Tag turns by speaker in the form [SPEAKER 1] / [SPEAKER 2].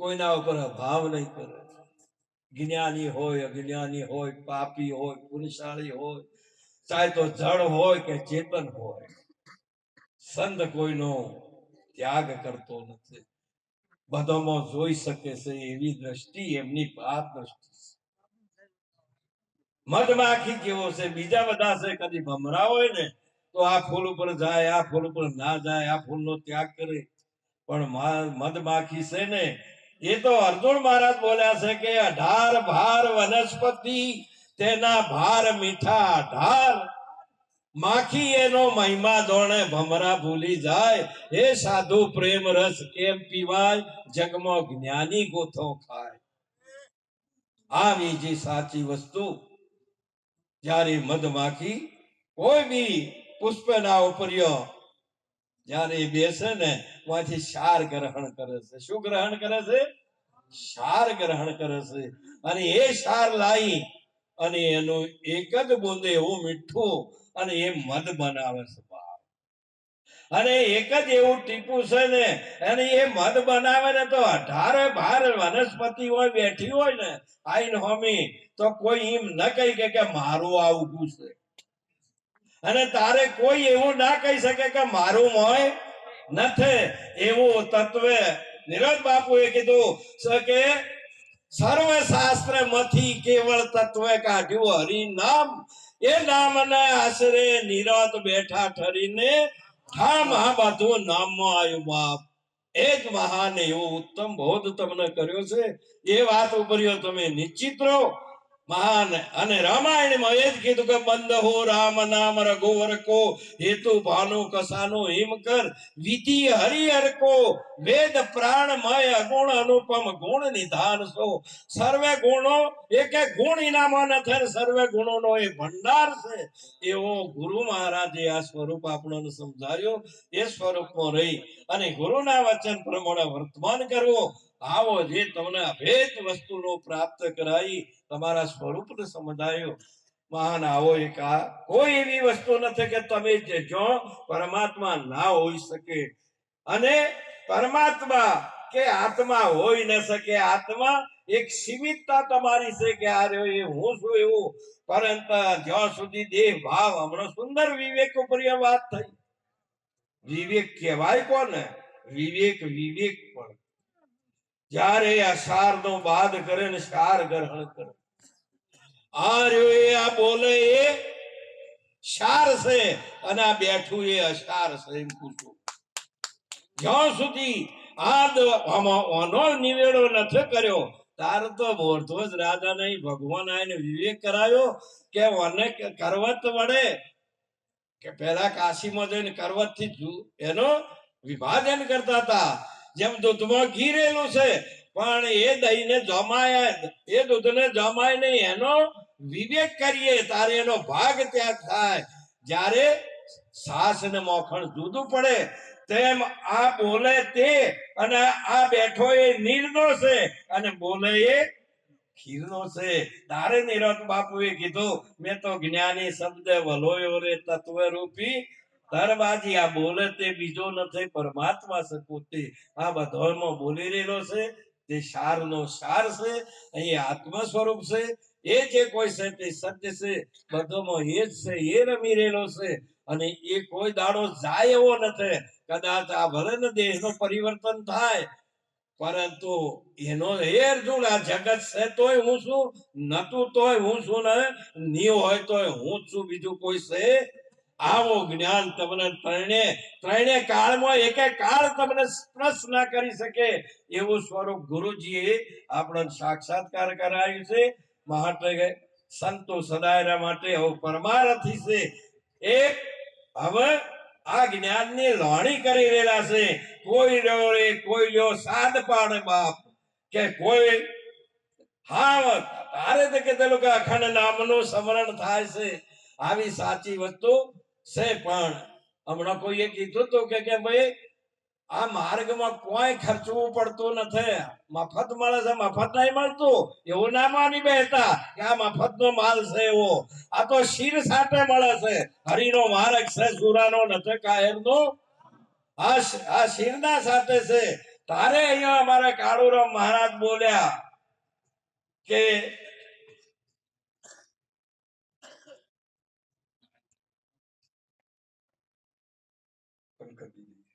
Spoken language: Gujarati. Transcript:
[SPEAKER 1] કોઈના ઉપર અભાવ નહીં કરે. જ્ઞાની હોય, અજ્ઞાની હોય, પાપી હોય, પુરુષાળી હોય, ચાહે તો જળ હોય કે ચેતન હોય, સંત કોઈનો ત્યાગ કરતો નથી. બધામાં જોઈ શકે છે એવી દ્રષ્ટિ, એમની ભાત દ્રષ્ટિ મધમાખી કેવો છે? બીજા બધા છે, કદી ભમરા હોય ને, તો આ ફૂલ ઉપર જાય, આ ફૂલ ઉપર ના જાય, આ ફૂલનો ત્યાગ કરે. પણ મધમાખી છે ને એ તો અર્જુન મહારાજ બોલ્યા છે કે અઢાર ભાર વનસ્પતિ, તેના ભાર મીઠા અઢાર. માખી એનો મહિમા દોણે ભમરા ભૂલી જાય. એ સાધુ પ્રેમ રસ કેમ પીવાય? જગમો જ્ઞાની ગોથો ખાય. આવી જે સાચી વસ્તુ, જ્યારે મધમાખી કોઈ બી પુષ્પના ઉપર્યો જ્યારે એ બેસે ને, ત્યાંથી સાર ગ્રહણ કરે છે. શું ગ્રહણ કરે છે? સાર ગ્રહણ કરે છે. અને એ સાર લાવી અને એનું એક જ બુંદ એવું મીઠું અને એ મધ બનાવે છે. અને એક જ એવું ટીપું છે ને, અને એ મધ બનાવે ને તો અઢારે બાર વનસ્પતિ હોય, બેઠી હોય ને, આઈન હોમી, તો કોઈ એમ ન કહી કે મારું આવું છે. અને તારે કોઈ એવું ના કહી શકે કે મારું મોય નથી. એવું તત્વે નિરજ બાપુએ કીધું કે સર્વ શાસ્ત્રમાંથી કેવળ તત્વે કાઢ્યું હરિ નામ એ નામને આશરે નિરત બેઠા ઠરીને ઠામ આ બધું નામમાં આવ્યું બાપ. એ જ મહાન એવો ઉત્તમ બોધ તમને કર્યો છે. એ વાત ઉપર તમે નિશ્ચિત રહો મહાન અને રામાયણમાં એ જ કીધું કે, બંધ હો રામ નામ રઘુવર કો હેતુ ભાનુ કસાનો હિમ કર, વિધિ હરિહર કો વેદ પ્રાણમય અગુણ અનુપમ ગુણ નિધાન સો. સર્વે ગુણો, એક એક ગુણ ઇનામાં નથી સર્વે ગુણોનો એ ભંડાર છે. એવો ગુરુ મહારાજે આ સ્વરૂપ આપણને સમજાવ્યો. એ સ્વરૂપમાં રહી અને ગુરુના વચન પ્રમાણે વર્તમાન કરવો. આવો જે તમને અભેદ વસ્તુનો પ્રાપ્ત કરાઈ તમારા સ્વરૂપને સમજાયો. મહાન આવો એક આ. કોઈ એવી વસ્તુ નથી કે તમે જે જો પરમાત્મા ના હોઈ શકે. અને પરમાત્મા કે આત્મા હોઈ ન શકે. આત્મા એક સીમિતતા તમારી છે કે આ રહ્યો એ હું છું એવું. પરંતુ જ્યાં સુધી દેહ, ભાવ હમણાં સુંદર વિવેક ઉપર વાત થઈ. વિવેક કહેવાય કોને? વિવેક વિવેક પણ. જ્યારે આ સાર નો બાદ કરે ને સાર ગ્રહણ કરે. આ રહ્યો એ આ બોલે એ સાર છે અને આ બેઠું એ અસાર છે એમ પૂછો. જ્યાં સુધી આ નિવેડો નથી કર્યો, તાર તો બોલતો જ રાજા નહીં, ભગવાન આને વિવેક કરાયો કે મને કરવત વડે કે પેલા કાશીમાં જઈને કરવતથી એનો વિભાજન કરતા હતા. જેમ દૂધમાં ઘી રહેલું છે, પણ એ દહીંને જમાય, એ દૂધને જમાય નહીં. એનો વિવેક કરીએ તારે એનો ભાગ ત્યાં થાય. જ્યારે સાસ ને મોખણ જુદું પડે, તેમ આ બોલે તે, અને આ બેઠો એ નીરનો છે, અને બોલે એ ખીરનો છે. તારે નિરત બાપુએ કીધું, મેં તો જ્ઞાની શબ્દ વલોયો રે તત્વ રૂપી તરબાજી આ બોલે તે બીજો નથી પરમાત્મા સકુતિ આ બધોમાં બોલી રહેલો છે. તે સારનો સાર છે અહીં આત્મ સ્વરૂપ છે. એ જે કોઈ છે તે સત્ય છે, બધોમાં એ જ છે, એ રમી રહેલો છે. અને એ કોઈ દાડો જાય એવો નથી કદાચ આ ભલે ને દેહનું પરિવર્તન થાય, પરંતુ એનો એ અર્જુન આ જગત છે તોય હું છું, નતું તોય હું છું ને ની હોય તોય હું જ છું બીજું કોઈ છે આવો જ્ઞાન તમને ત્રણે ત્રણે કાળમાં એક કાળ તમને સ્પર્શ ના કરી શકે એવું સ્વરૂપ ગુરુજીએ આપણને સાક્ષાત્કાર કરાવ્યું છે. માટે સંતો સદાયના માટે હવે પરમારથી છે. એક હવે આ જ્ઞાનની લોણી કરી રહેલા છે. કોઈ ડોરે કોઈ લ્યો સાદ પાડે બાપ કે કોઈ હાવ તારે તો કીધેલું કે અખંડ નામનું સ્મરણ થાય છે. આવી સાચી વસ્તુ છે, પણ હમણાં કોઈએ કીધું હતું કે ભાઈ, આ માર્ગમાં કોઈ ખર્ચવું પડતું નથી. મફત મળે છે, મફત નહીં મળતું. એવું ના માની બેસતા કે આ મફત નો માલ છે એવો. આ તો શીર સાથે મળે છે. હરિનો માર્ગ છે, સુરાનો નથી કાયમ નો આ શીરના સાથે છે. તારે અહીંયા અમારે કાળુરામ મહારાજ બોલ્યા કે બંધ કરી દીધી.